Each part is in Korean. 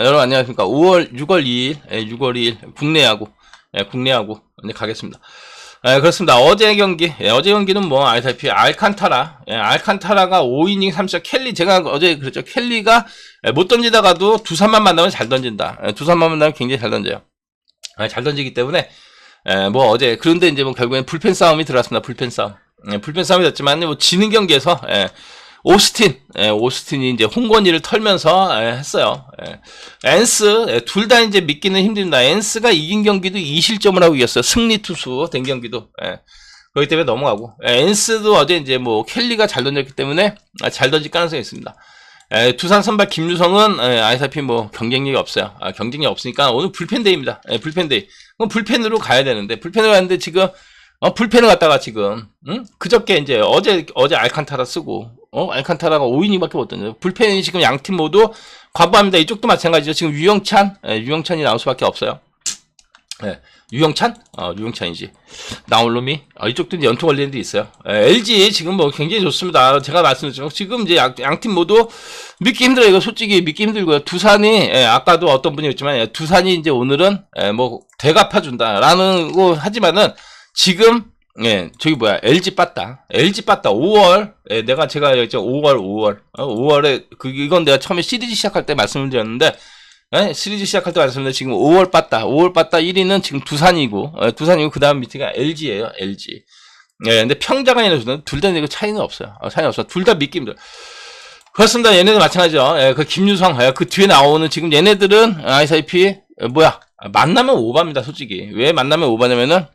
여러분 안녕하십니까. 5월, 6월 2일, 예, 6월 2일 국내 야구, 예, 국내 야구 이제 가겠습니다. 예, 그렇습니다. 어제 경기, 예, 어제 경기는 뭐 알다시피 알칸타라, 예, 알칸타라가 5이닝 3샷 켈리 제가 어제 그랬죠. 켈리가 예, 못 던지다가도 두산만 만나면 잘 던진다. 예, 두산만 만나면 굉장히 잘 던져요. 예, 잘 던지기 때문에 예, 뭐 어제 그런데 이제 뭐 결국엔 불펜 싸움이 들어왔습니다. 불펜 싸움. 예, 불펜 싸움이 됐지만 뭐 지는 경기에서 예, 오스틴, 예, 오스틴이 이제 홍건이를 털면서 예, 했어요. 예. 엔스 예, 둘다 이제 믿기는 힘듭니다. 엔스가 이긴 경기도 2실점을 하고 이겼어요. 승리 투수 된 경기도. 예. 그렇기 때문에 넘어가고 예, 엔스도 어제 이제 뭐 켈리가 잘 던졌기 때문에 아, 잘 던질 가능성이 있습니다. 예, 두산 선발 김유성은 예, 아시다시피 뭐 경쟁력이 없어요. 아, 경쟁력이 없으니까 오늘 불펜데이입니다. 예, 불펜데이. 그럼 불펜으로 가야 되는데 불펜으로 가는데 지금 어, 불펜을 갖다가 지금, 응? 그저께 이제 어제, 어제 알칸타라 쓰고, 어, 알칸타라가 5이닝밖에 못 던져요. 불펜이 지금 양 팀 모두 과부합니다. 이쪽도 마찬가지죠. 지금 유영찬, 예, 유영찬이 나올 수밖에 없어요. 예, 유영찬? 어, 유영찬이지. 나올 놈이? 어, 이쪽도 연투 관련도 있어요. 예, LG 지금 뭐 굉장히 좋습니다. 제가 말씀드렸죠. 지금 이제 양 팀 모두 믿기 힘들어요. 이거 솔직히 믿기 힘들고요. 두산이, 예, 아까도 어떤 분이 했지만, 예, 두산이 이제 오늘은, 예, 뭐, 되갚아준다라는 거 하지만은, 지금 예 저기 뭐야 LG 빠따. LG 빠따 5월. 예, 내가 제가 여죠 5월 5월. 어, 5월에 그 이건 내가 처음에 시리즈 시작할 때 말씀을 드렸는데 예, 시리즈 시작할 때 말씀드렸는데 지금 5월 빠따. 5월 빠따 1위는 지금 두산이고 어, 두산이고 그 다음 밑에가 LG예요 LG 예 근데 평자가 아니라 둘다 이거 차이는 없어요. 어, 차이는 없어. 둘 다 믿기 힘들어 그렇습니다. 얘네들 마찬가지죠. 예, 그 김유성 예, 그 뒤에 나오는 지금 얘네들은 아이사이피 예, 뭐야? 만나면 오바입니다 솔직히. 왜 만나면 오바냐면은 예,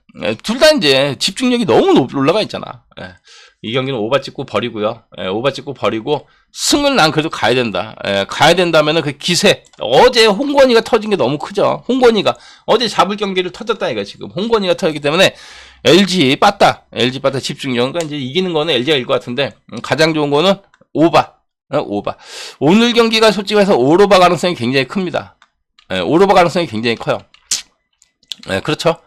둘 다 이제 집중력이 너무 높, 올라가 있잖아. 예. 이 경기는 오바 찍고 버리고요. 예, 오바 찍고 버리고 승을 난 그래도 가야 된다. 예, 가야 된다면은 그 기세 어제 홍건이가 터진 게 너무 크죠. 홍건이가 어제 잡을 경기를 터졌다 이거 지금 홍건이가 터졌기 때문에 LG 빠따 LG 빠따 집중력 그러니까 이제 이기는 거는 LG가 이길 것 같은데 음, 가장 좋은 거는 오바 어, 오바 오늘 경기가 솔직히 해서 오로바 가능성이 굉장히 큽니다. 예, 오로바 가능성이 굉장히 커요. 예, 그렇죠.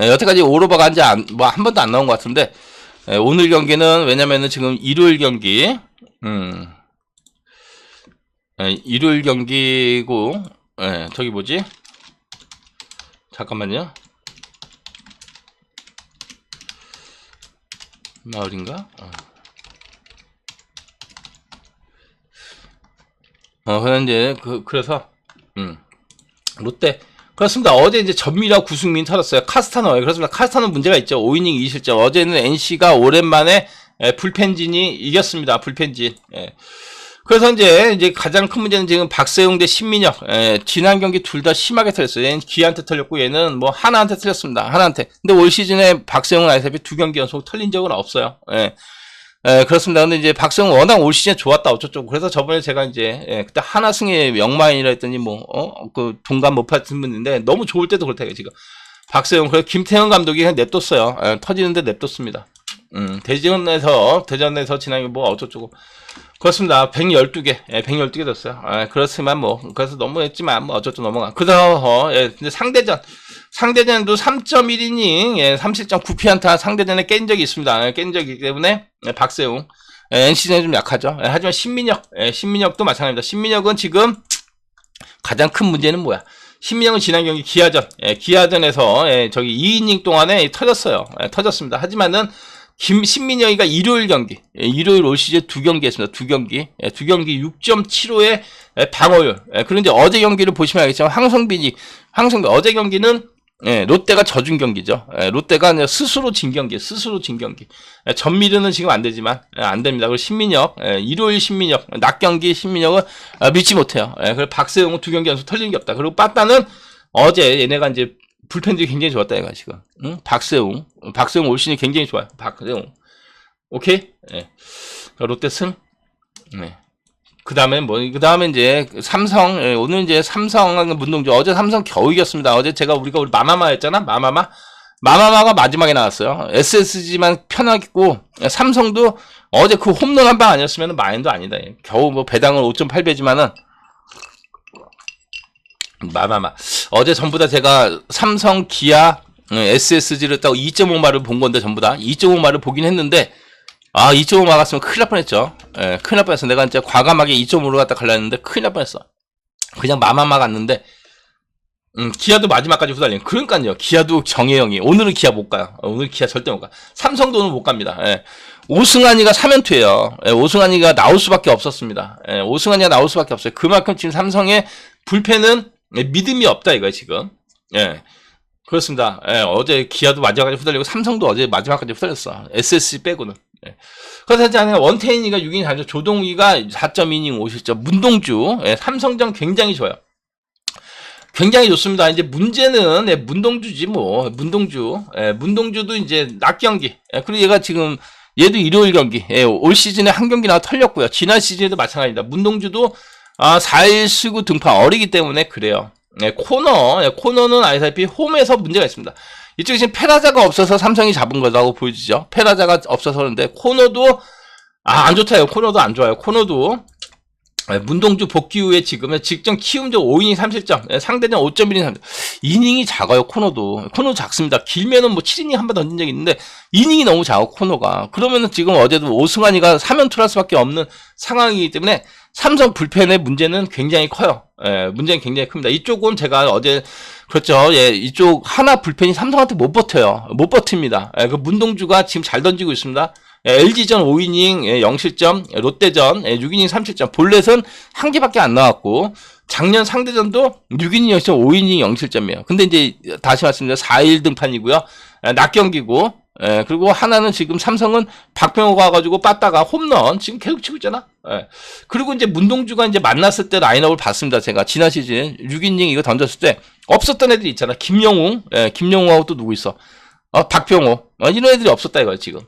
예, 여태까지 오로바가 한지 뭐한 번도 안 나온 것 같은데 예, 오늘 경기는 왜냐면은 지금 일요일 경기 음. 예, 일요일 경기고 예, 저기 뭐지? 잠깐만요. 마을인가? 어, 어 이제 그 그래서 음. 롯데 그렇습니다. 어제 이제 전미라 구승민 터졌어요. 카스타노. 그렇습니다. 카스타노 문제가 있죠. 5이닝 2실점. 어제는 NC가 오랜만에 예, 불펜진이 이겼습니다. 불펜진. 예. 그래서 이제 이제 가장 큰 문제는 지금 박세웅 대 신민혁. 예, 지난 경기 둘 다 심하게 틀렸어요. 얘는 기한테 틀렸고 얘는 뭐 하나한테 틀렸습니다. 하나한테. 근데 올 시즌에 박세웅은 아시다시피 두 경기 연속 틀린 적은 없어요. 예. 예, 그렇습니다. 근데 이제 박성은 워낙 올 시즌 좋았다, 어쩌고. 그래서 저번에 제가 이제, 예, 그때 하나승의 영마인이라 했더니 뭐, 어, 그 동감 못 받은 분인데 너무 좋을 때도 그렇다, 지금. 박세영, 그래서 김태형 감독이 그냥 냅뒀어요. 예, 터지는데 냅뒀습니다. 음, 대전에서, 대전에서 지난해 뭐 어쩌고. 그렇습니다. 112개, 예, 112개 됐어요. 예, 그렇지만 뭐, 그래서 너무 했지만 뭐 어쩌고 넘어가. 그래서, 예, 근데 상대전, 상대전도 3.1이닝, 예, 37점 9피안타 상대전에 깬 적이 있습니다. 예, 깬 적이기 때문에, 예, 박세웅. 예, NC는 좀 약하죠. 예, 하지만 신민혁, 예, 신민혁도 마찬가지입니다. 신민혁은 지금 가장 큰 문제는 뭐야? 신민혁은 지난 경기 기아전, 예, 기아전에서, 예, 저기 2이닝 동안에 터졌어요. 예, 터졌습니다. 하지만은, 김, 신민영이가 일요일 경기, 예, 일요일 올 시즌 두 경기 했습니다. 두 경기. 예, 두 경기 6.75의 방어율. 예, 그런데 어제 경기를 보시면 알겠지만 황성빈이, 황성빈, 어제 경기는 예, 롯데가 져준 경기죠. 예, 롯데가 스스로 진 경기, 스스로 진 경기. 예, 전미르는 지금 안 되지만, 예, 안 됩니다. 그리고 신민혁, 예, 일요일 신민혁, 낮 경기 신민혁은 아, 믿지 못해요. 예, 그리고 박세웅은 두 경기 연속 털리는 게 없다. 그리고 빠따는 어제 얘네가 이제 불펜들이 굉장히 좋았다, 얘가 지금. 응? 박세웅. 박세웅 올 시즌 굉장히 좋아요. 박세웅. 오케이? 예. 롯데 승. 네. 그 다음에 뭐, 그 다음에 이제 삼성, 예, 오늘 이제 삼성 문동주, 어제 삼성 겨우 이겼습니다. 어제 제가 우리가 우리 마마마 했잖아? 마마마? 마마마가 마지막에 나왔어요. SSG만 편하겠고, 삼성도 어제 그 홈런 한 방 아니었으면 마인도 아니다. 겨우 뭐 배당은 5.8배지만은, 마마마. 어제 전부 다 제가 삼성, 기아, SSG를 따고 2.5마를 본 건데 전부 다 2.5마를 보긴 했는데 아, 2.5 막았으면 큰일 날 뻔했죠. 예, 큰일 날 뻔했어. 내가 진짜 과감하게 2.5로 갖다 갈라 했는데 큰일 날 뻔했어. 그냥 마마마 갔는데 음, 기아도 마지막까지 후달린. 그러니까요. 기아도 정혜영이 오늘은 기아 못 가요. 어, 오늘 기아 절대 못 가. 삼성도 오늘 못 갑니다. 예. 오승환이가 3연투예요. 예, 오승환이가 나올 수밖에 없었습니다. 예, 오승환이가 나올 수밖에 없어요. 그만큼 지금 삼성의 예, 믿음이 없다 이거예요 지금. 예. 그렇습니다. 예, 어제 기아도 마지막까지 후달리고 삼성도 어제 마지막까지 후달렸어. SSC 빼고는. 예. 그래서 이제 원태인이가 6이닝 달죠. 조동욱이가 4.2이닝 5실점. 문동주 예, 삼성전 굉장히 좋아요. 굉장히 좋습니다. 이제 문제는 예, 문동주지 뭐 문동주 예, 문동주도 이제 낮 경기 예, 그리고 얘가 지금 얘도 일요일 경기 예, 올 시즌에 한 경기 나와 털렸고요. 지난 시즌에도 마찬가지입니다. 문동주도 아, 4일 쉬고 등판 어리기 때문에 그래요. 예, 코너 예, 코너는 아시다시피 홈에서 문제가 있습니다. 이쪽에 지금 페라자가 없어서 삼성이 잡은 거라고 보여지죠. 페라자가 없어서 그런데 코너도 아, 안 좋다요. 코너도 안 좋아요. 코너도 예, 문동주 복귀 후에 지금은 직전 키움전 5이닝 3실점, 예, 상대전 5.1이닝 3 이닝이 작아요, 코너도. 코너 작습니다. 길면은 뭐 7이닝 한 번 던진 적이 있는데, 이닝이 너무 작아, 코너가. 그러면은 지금 어제도 오승환이가 3연 투할 수밖에 없는 상황이기 때문에, 삼성 불펜의 문제는 굉장히 커요. 예, 문제는 굉장히 큽니다. 이쪽은 제가 어제, 그렇죠. 예, 이쪽 하나 불펜이 삼성한테 못 버텨요. 못 버팁니다. 예, 그 문동주가 지금 잘 던지고 있습니다. LG전 5이닝 0실점, 롯데전 6이닝 3실점. 볼넷은 한 개밖에 안 나왔고 작년 상대전도 6이닝 0실점, 5이닝 0실점이에요. 근데 이제 다시 말씀드려 4일 등판이고요. 낮 경기고 예, 그리고 하나는 지금 삼성은 박병호가 와가지고 빠따가 홈런 지금 계속 치고 있잖아. 예. 그리고 이제 문동주가 이제 만났을 때 라인업을 봤습니다. 제가 지난 시즌 6이닝 이거 던졌을 때 없었던 애들이 있잖아. 김영웅, 예, 김영웅하고 또 누구 있어? 어, 박병호. 어, 이런 애들이 없었다 이거야 지금.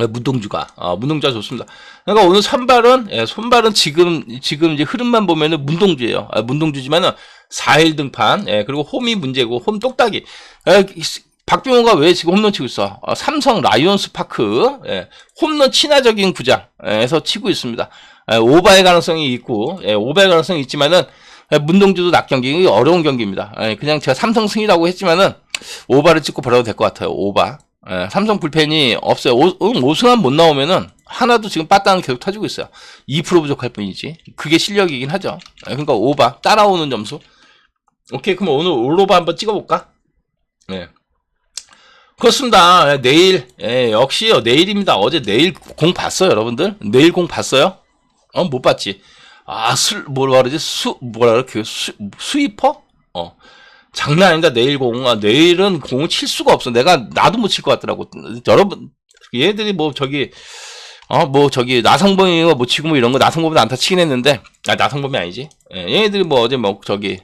예, 문동주가 아, 문동주가 좋습니다. 그러니까 오늘 선발은 예, 선발은 지금 지금 이제 흐름만 보면은 문동주예요. 아, 문동주지만은 4일 등판 예, 그리고 홈이 문제고 홈 똑딱이. 예, 박병호가 왜 지금 홈런 치고 있어? 아, 삼성 라이온스 파크 예, 홈런 친화적인 구장에서 치고 있습니다. 예, 오바의 가능성이 있고 예, 오바의 가능성이 있지만은 예, 문동주도 낙 경기 어려운 경기입니다. 예, 그냥 제가 삼성 승이라고 했지만은 오바를 찍고 벌어도 될 것 같아요. 오바. 예, 삼성 불펜이 없어요. 오, 오승환 못 나오면은 하나도 지금 빠따는 계속 터지고 있어요. 2% 부족할 뿐이지. 그게 실력이긴 하죠. 예, 그러니까 오바 따라오는 점수. 오케이 그럼 오늘 올로바 한번 찍어볼까? 네. 그렇습니다. 예, 내일 예, 역시요 내일입니다. 어제 내일 공 봤어요, 여러분들? 내일 공 봤어요? 어 못 봤지. 아 술 뭐라 그러지? 수 뭐라 그래? 수 수이퍼? 어 장난 아닙니다. 내일 공. 아, 내일은 공을 칠 수가 없어. 내가 나도 못 칠 것 같더라고. 여러분 얘들이 뭐 저기 어 뭐 저기 나성범이가 못 치고 뭐 이런 거 나성범은 안타 치긴 했는데 아 나성범이 아니지. 예, 얘네들이 뭐 어제 뭐 저기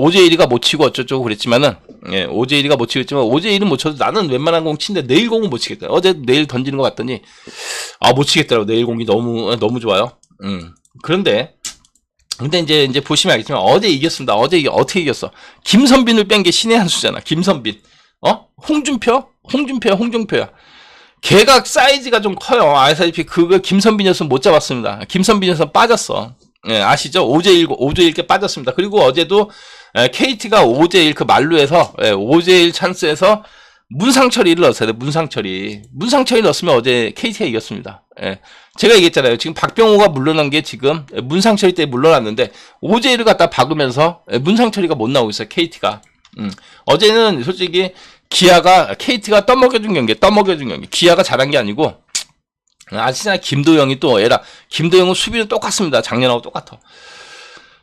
오제일이가 못 치고 어쩌고 그랬지만은 예, 오제일이가 못 치겠지만 오제일은 못 쳐도 나는 웬만한 공 치는데 내일 공은 못 치겠다. 어제 내일 던지는 거 봤더니 아 못 치겠더라고. 내일 공이 너무 너무 좋아요. 음. 그런데 근데 이제 이제 보시면 알겠지만 어제 이겼습니다. 어제 이게 어떻게 이겼어? 김선빈을 뺀 게 신의 한 수잖아. 김선빈. 어? 홍준표? 홍준표야, 홍준표야. 걔가 사이즈가 좀 커요. 아시다시피 그거 김선빈이었으면 못 잡았습니다. 김선빈이었으면 빠졌어. 예, 아시죠? 5제1, 5제1게 빠졌습니다. 그리고 어제도 예, KT가 5제1 그 말루에서 예, 5제1 찬스에서 문상철이를 넣었어요. 문상철이. 문상철이 넣었으면 어제 KT가 이겼습니다. 예. 제가 얘기했잖아요. 지금 박병호가 물러난 게 지금 문상철이 때 물러났는데 오제이를 갖다 박으면서 문상철이가 못 나오고 있어요. KT가. 음. 어제는 솔직히 기아가 KT가 떠먹여준 경기, 떠먹여준 경기. 기아가 잘한 게 아니고 아시잖아 김도영이 또 에라 김도영은 수비는 똑같습니다. 작년하고 똑같아.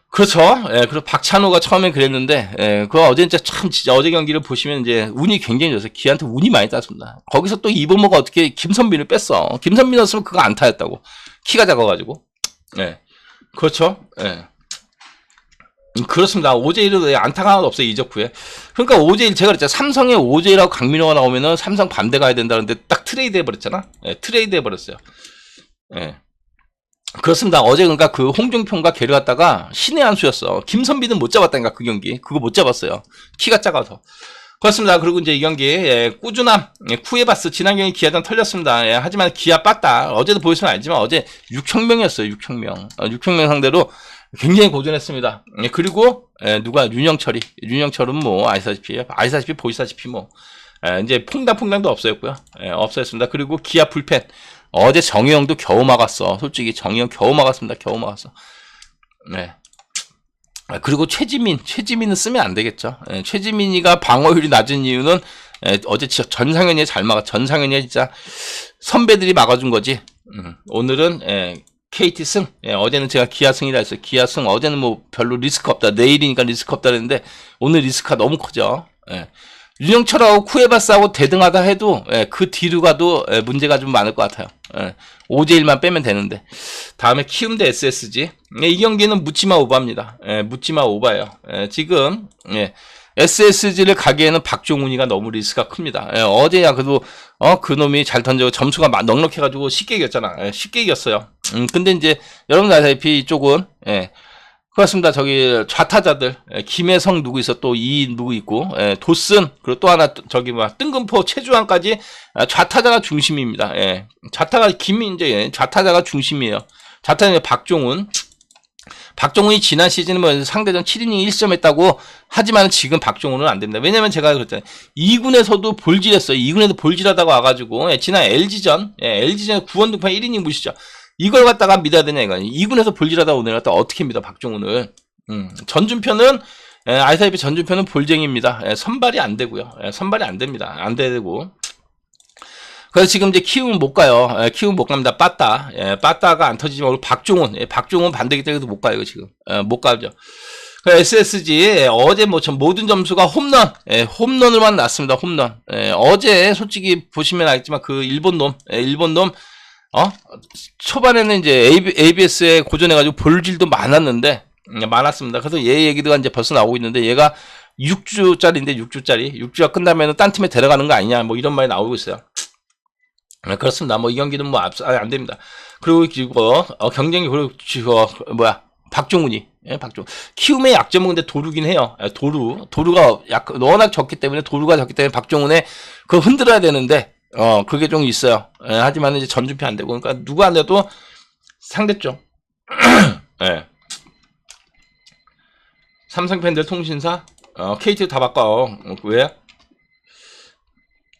그렇죠. 예, 그리고 박찬호가 처음에 그랬는데, 예, 그 어제 진짜 참, 진짜 어제 경기를 보시면 이제 운이 굉장히 좋았어요. 기한테 운이 많이 따습니다. 거기서 또 이범호가 어떻게 김선빈을 뺐어. 김선빈이었으면 그거 안 타였다고. 키가 작아가지고. 예. 그렇죠. 예. 음, 그렇습니다. 오제일은 안타가 하나도 없어요. 이적 후에. 그러니까 오제일, 제가 그랬잖아. 삼성에 오제일하고 강민호가 나오면은 삼성 반대 가야 된다는데 딱 트레이드 해버렸잖아. 예, 트레이드 해버렸어요. 예. 그렇습니다. 어제 그러니까 그 홍종평과 걔를 갖다가 신의 한 수였어. 김선비는 못 잡았다니까 그 경기. 그거 못 잡았어요. 키가 작아서. 그렇습니다. 그리고 이제 이 경기 예, 꾸준함 예, 쿠에바스 지난 경기 기아전 털렸습니다. 예, 하지만 기아 빠따 어제도 보였으면 알지만 어제 6천 명이었어요. 6천 명. 어, 6천 명 상대로 굉장히 고전했습니다. 예, 그리고 예, 누가 윤영철이 윤영철은 뭐 아시다시피 아시다시피 보시다시피 뭐 예, 이제 퐁당퐁당도 없어졌고요. 예, 없어졌습니다. 그리고 기아 불펜 어제 정희영도 겨우 막았어. 솔직히 정희영 겨우 막았습니다. 겨우 막았어. 네. 아, 그리고 최지민, 최지민은 쓰면 안 되겠죠. 예, 최지민이가 방어율이 낮은 이유는 예, 어제 전상현이 잘 막아, 전상현이 진짜 선배들이 막아준 거지. 음, 오늘은 예, KT 승. 예, 어제는 제가 기아 승이라 했어요. 기아 승. 어제는 뭐 별로 리스크 없다. 내일이니까 리스크 없다 그랬는데 오늘 리스크가 너무 커져. 예. 윤영철하고 쿠에바스하고 대등하다 해도 예, 그 뒤로 가도 예, 문제가 좀 많을 것 같아요. 예, 5제1만 빼면 되는데 다음에 키움 대 SSG 예, 이 경기는 묻지마 오바입니다. 예, 묻지마 오바예요. 예, 지금 예, SSG를 가기에는 박종훈이가 너무 리스크가 큽니다. 예, 어제야 그래도 어 그놈이 잘 던지고 점수가 막 넉넉해가지고 쉽게 이겼잖아. 예, 쉽게 이겼어요. 음, 근데 이제 여러분 아시다시피 이쪽은 예, 그렇습니다. 저기 좌타자들 예, 김혜성 누구 있어 또 이 누구 있고 예, 도슨 그리고 또 하나 또 저기 뭐 뜬금포 최주환까지 아, 좌타자가 중심입니다. 예, 좌타가 김민재 예, 좌타자가 중심이에요. 좌타자 박종훈 박종훈이 지난 시즌에 뭐 상대전 7이닝 1점 했다고 하지만 지금 박종훈은 안 됩니다. 왜냐면 제가 그랬잖아요. 2군에서도 볼질했어요. 2군에도 볼질하다가 와가지고 예, 지난 LG전 예, LG전 9원 등판 1이닝 무시죠. 이걸 갖다가 믿어야 되냐 이거 2군에서 볼질하다 오늘 갖다 어떻게 믿어 박종훈을 음, 전준표는 예, 아이사이피 전준표는 볼쟁입니다. 예, 선발이 안 되고요. 예, 선발이 안 됩니다. 안 되고 그래서 지금 이제 키움은 못 가요. 예, 키움 못 갑니다. 빠따. 예, 빠따가 안 터지지만 오늘 박종훈. 예, 박종훈 반대기 때문에 못 가요, 지금. 예, 못 가죠. 그 SSG 예, 어제 뭐 전 모든 점수가 홈런, 예, 홈런으로만 났습니다. 홈런. 예, 어제 솔직히 보시면 알겠지만 그 일본 놈, 예, 일본 놈, 어 초반에는 이제 AB, ABS에 고전해가지고 볼질도 많았는데 음, 많았습니다. 그래서 얘 얘기가 이제 벌써 나오고 있는데 얘가 6주짜리인데 6주짜리 6주가 끝나면은 딴 팀에 데려가는 거 아니냐 뭐 이런 말이 나오고 있어요. 네, 그렇습니다. 뭐 이 경기는 뭐 앞서 아, 안 됩니다. 그리고 그리고 어, 경쟁이 그리고 저 뭐야 박종훈이 예, 박종 키움의 약점은 근데 도루긴 해요. 예, 도루 도루가 약 워낙 적기 때문에 도루가 적기 때문에 박종훈의 그 흔들어야 되는데 어 그게 좀 있어요. 예, 하지만 이제 전준표 안 되고 그러니까 누가 안 돼도 상대죠. 예. 삼성 팬들 통신사 어, KT 다 바꿔. 어, 왜?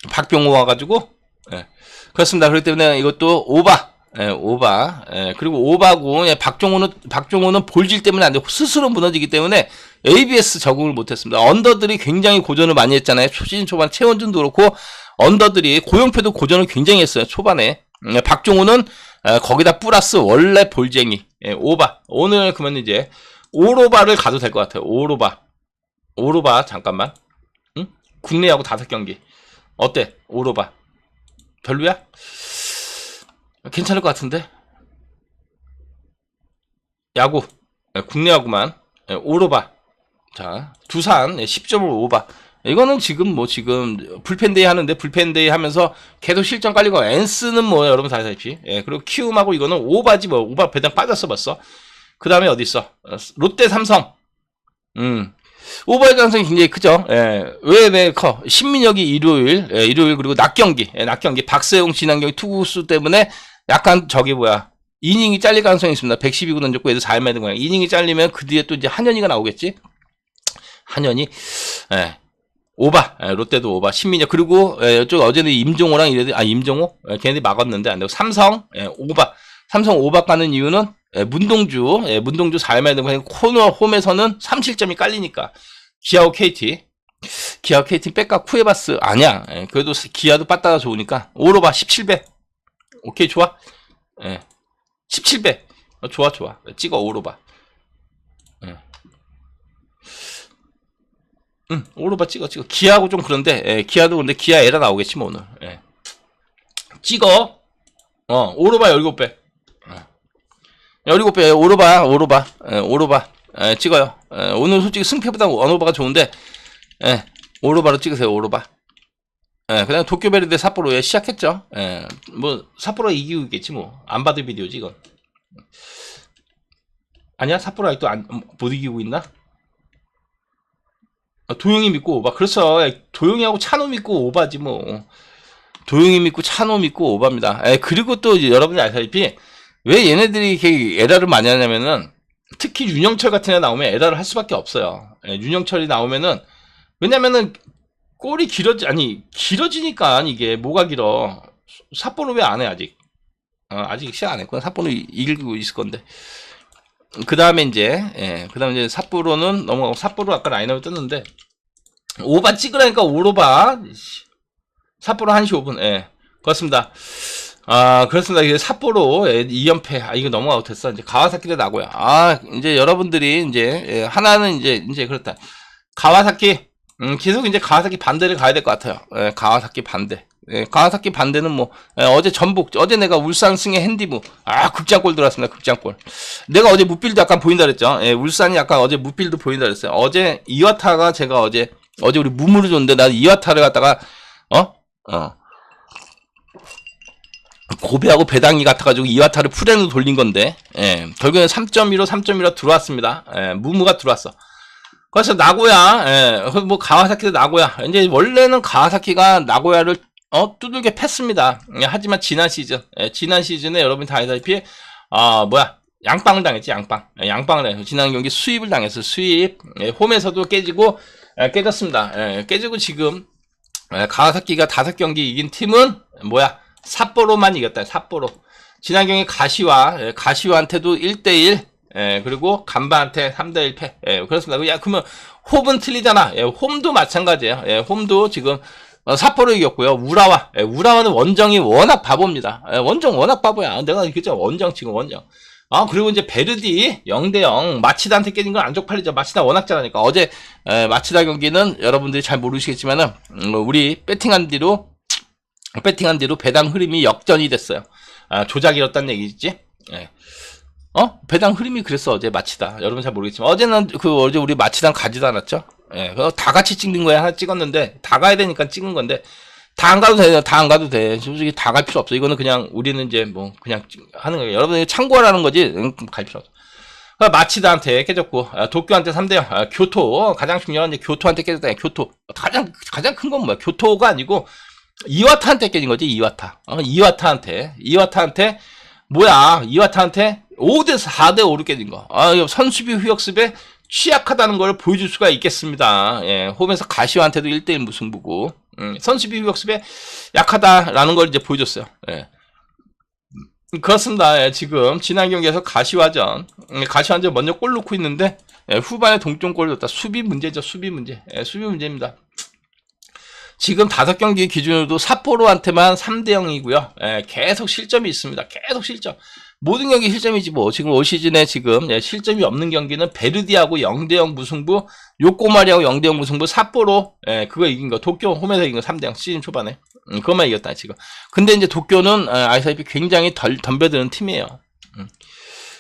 박병호 와가지고 예. 그렇습니다. 그렇기 때문에 이것도 오바, 예, 오바, 예, 그리고 오바고, 예, 박종호는, 박종호는 볼질 때문에 안 되고 스스로 무너지기 때문에 ABS 적응을 못했습니다. 언더들이 굉장히 고전을 많이 했잖아요. 초시즌 초반 최원준도 그렇고, 언더들이 고영표도 고전을 굉장히 했어요. 초반에. 예, 박종호는 예, 거기다 플러스 원래 볼쟁이, 예, 오바. 오늘 그러면 이제 오로바를 가도 될 것 같아요. 오로바. 오로바, 잠깐만. 응? 국내하고 다섯 경기. 어때? 오로바. 별로야? 괜찮을 것 같은데? 야구. 예, 국내 야구만. 예, 오로바. 자, 두산 10점을 오바. 이거는 지금 뭐 지금 불펜데이 하는데 불펜데이 하면서 계속 실점 깔리고 엔스는 뭐 여러분 다 아시다시피 예, 그리고 키움하고 이거는 오바지 뭐 오바 배당 빠졌어 벌써 그 다음에 어디 있어 어, 롯데 삼성 음 오버의 가능성이 굉장히 크죠. 예. 왜, 왜 커? 신민혁이 일요일, 예, 일요일, 그리고 낮 경기, 예, 낮 경기, 박세용 지난 경기 투구수 때문에 약간 저기 뭐야, 이닝이 잘릴 가능성이 있습니다. 112구 던졌고 애들 4일 맞은 거야. 이닝이 잘리면 그 뒤에 또 이제 한현이가 나오겠지? 한현이, 예. 오바, 예, 롯데도 오바, 신민혁, 그리고, 예, 이쪽 어제는 임종호랑 이래도, 아, 임종호? 예, 걔네들이 막았는데 안 되고, 삼성, 예, 오바. 삼성 오바 가는 이유는 예, 문동주, 예, 문동주 4일만에 등 코너 홈에서는 3실점이 깔리니까. 기아오 KT. 기아오 KT 백과 쿠에바스. 아니야. 예, 그래도 기아도 빠따가 좋으니까. 오로바 17배. 오케이, 좋아. 예, 17배. 어, 좋아, 좋아. 찍어, 오로바. 예. 응, 오로바 찍어, 찍어. 기아하고 좀 그런데, 예, 기아도 근데 기아 에라 나오겠지, 뭐, 오늘. 예. 찍어. 어, 오로바 17배. 17배 오로바 오로바 에, 오로바 에, 찍어요 에, 오늘 솔직히 승패보다 원오바가 좋은데 에, 오로바로 찍으세요 오로바 예, 그냥 도쿄베리 대 삿포로에 시작했죠. 예, 뭐, 삿포로가 이기고 있겠지, 뭐. 안 받을 비디오지, 이건. 아니야? 삿포로 아직도 안, 못 이기고 있나? 아, 도영이 믿고 오바. 그렇죠. 예, 도영이하고 찬호 믿고 오바지, 뭐. 도영이 믿고 찬호 믿고 오바입니다. 예, 그리고 또 여러분이 아시다시피, 왜 얘네들이 이렇게 에러를 많이 하냐면은 특히 윤영철 같은 애 나오면 에러를 할 수밖에 없어요. 예, 윤영철이 나오면은 왜냐면은 골이 길어지 아니 길어지니까 이게 뭐가 길어 삿포로 왜 안 해 아직 어, 아직 시작 안 했구나 삿포로 이기고 있을 건데 그 다음에 이제, 예, 그 다음에 이제 삿포로는 넘어가고, 삿포로 아까 라인업을 떴는데, 오바 찍으라니까 오로바. 삿포로 1시 5분, 예. 그렇습니다. 아, 그렇습니다. 이게 삿포로, 예, 2연패. 아, 이거 넘어가고 됐어. 이제 가와사키 대 나고야. 아, 이제 여러분들이 이제, 예, 하나는 이제, 이제 그렇다. 가와사키, 음, 계속 이제 가와사키 반대를 가야 될 것 같아요. 예, 가와사키 반대. 예, 가와사키 반대는 뭐, 예, 어제 전북, 어제 내가 울산 승의 핸디부. 아, 극장골 들어왔습니다. 극장골. 내가 어제 무필도 약간 보인다 그랬죠. 예, 울산이 약간 어제 무필도 보인다 그랬어요. 어제 이와타가 제가 어제, 어제 우리 무무를 줬는데 난 이와타를 갖다가, 어? 어. 고배하고 배당이 같아가지고 이와타를 풀에는 돌린 건데, 예, 결국엔 3.15, 3.15 들어왔습니다. 예, 무무가 들어왔어. 그래서 나고야, 예, 뭐 가와사키도 나고야. 이제 원래는 가와사키가 나고야를 어 두들겨 팼습니다. 예, 하지만 지난 시즌, 예, 지난 시즌에 여러분 다 알다시피 아 뭐야 양빵을 당했지 양빵, 예, 양빵을 당해서 지난 경기 수입을 당했어 수입. 예, 홈에서도 깨지고 예, 깨졌습니다. 예, 깨지고 지금 예, 가와사키가 다섯 경기 이긴 팀은 뭐야 삿포로만 이겼다. 삿포로. 지난 경기 가시와 예, 가시와한테도 1대1 예, 그리고 간바한테 3대 1 패. 예, 그렇습니다. 야, 그러면 홈은 틀리잖아. 예, 홈도 마찬가지예요. 예, 홈도 지금 어, 삿포로 이겼고요. 우라와. 예, 우라와는 원정이 워낙 바보입니다. 예, 원정 워낙 바보야. 내가 얘기했잖아. 원정 지금 원정. 아, 그리고 이제 베르디 0대0 마치다한테 깨진 건 안 쪽팔리죠. 마치다 워낙 잘하니까. 어제 에, 마치다 경기는 여러분들이 잘 모르시겠지만은 음, 우리 배팅한 뒤로 배팅한 뒤로 배당 흐름이 역전이 됐어요. 아, 조작이었다는 얘기지. 예. 어? 배당 흐름이 그랬어 어제 마치다. 여러분 잘 모르겠지만 어제는 그 어제 우리 마치당 가지도 않았죠. 예, 그거 다 같이 찍는 거야 하나 찍었는데 다 가야 되니까 찍은 건데 다 안 가도 돼, 다 안 가도 돼. 솔직히 다 갈 필요 없어. 이거는 그냥 우리는 이제 뭐 그냥 찍- 하는 거예요. 여러분이 참고하라는 거지 응, 갈 필요 없어. 그러니까 마치다한테 깨졌고 아, 도쿄한테 3대0 아, 교토 가장 중요한 이제 교토한테 깨졌다. 교토 가장 가장 큰 건 뭐야? 교토가 아니고 이와타한테 깨진 거지 이와타. 어, 이와타한테 이와타한테 뭐야 이와타한테 5대 4대 5로 깨진 거. 아, 선수비 후역습에 취약하다는 걸 보여줄 수가 있겠습니다. 예, 홈에서 가시와한테도 1대1 무승부고, 음, 선수비 후역습에 약하다라는 걸 이제 보여줬어요. 예. 음, 그렇습니다. 예, 지금 지난 경기에서 가시화전, 음, 가시화전 먼저 골 넣고 있는데 예, 후반에 동점골 넣었다. 수비 문제죠. 수비 문제. 예, 수비 문제입니다. 지금 다섯 경기 기준으로도 삿포로한테만 3대 0이고요. 예, 계속 실점이 있습니다. 계속 실점. 모든 경기 실점이지 뭐. 지금 올 시즌에 지금 예, 실점이 없는 경기는 베르디하고 0대 0 무승부, 요코마리하고 0대 0 무승부, 삿포로 예, 그거 이긴 거. 도쿄 홈에서 이긴 거 3대 0 시즌 초반에. 음, 그것만 이겼다 지금. 근데 이제 도쿄는 어, 아시다시피 굉장히 덜 덤벼드는 팀이에요. 음.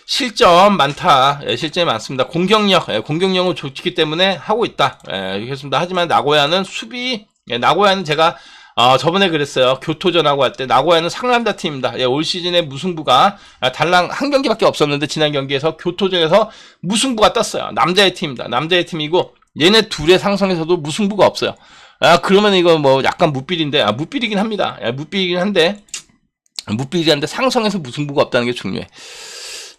실점 많다. 예, 실점이 많습니다. 공격력, 예, 공격력은 좋기 때문에 하고 있다. 예, 그렇습니다. 하지만 나고야는 수비, 예, 나고야는 제가 어, 저번에 그랬어요. 교토전하고 할 때 나고야는 상남자 팀입니다. 예, 올 시즌에 무승부가 아, 달랑 한 경기밖에 없었는데 지난 경기에서 교토전에서 무승부가 떴어요. 남자의 팀입니다. 남자의 팀이고 얘네 둘의 상성에서도 무승부가 없어요. 아 그러면 이거 뭐 약간 무필인데 아 무필이긴 합니다. 예, 무필이긴 한데 무필이긴 한데 상성에서 무승부가 없다는 게 중요해.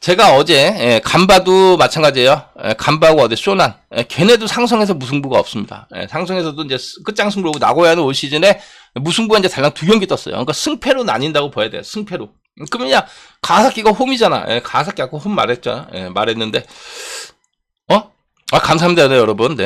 제가 어제 예, 간바도 마찬가지예요. 예, 간바하고 어제 쇼난 예, 걔네도 상성에서 무승부가 없습니다. 예, 상성에서도 이제 스- 끝장 승부고 나고야는 올 시즌에 무승부가 이제 달랑 두 경기 떴어요. 그러니까 승패로 나뉜다고 봐야 돼요. 승패로. 그러면 야 가사키가 홈이잖아. 예, 가사키 아까 홈 말했죠. 예, 말했는데 어? 아 감사합니다, 네, 여러분. 네.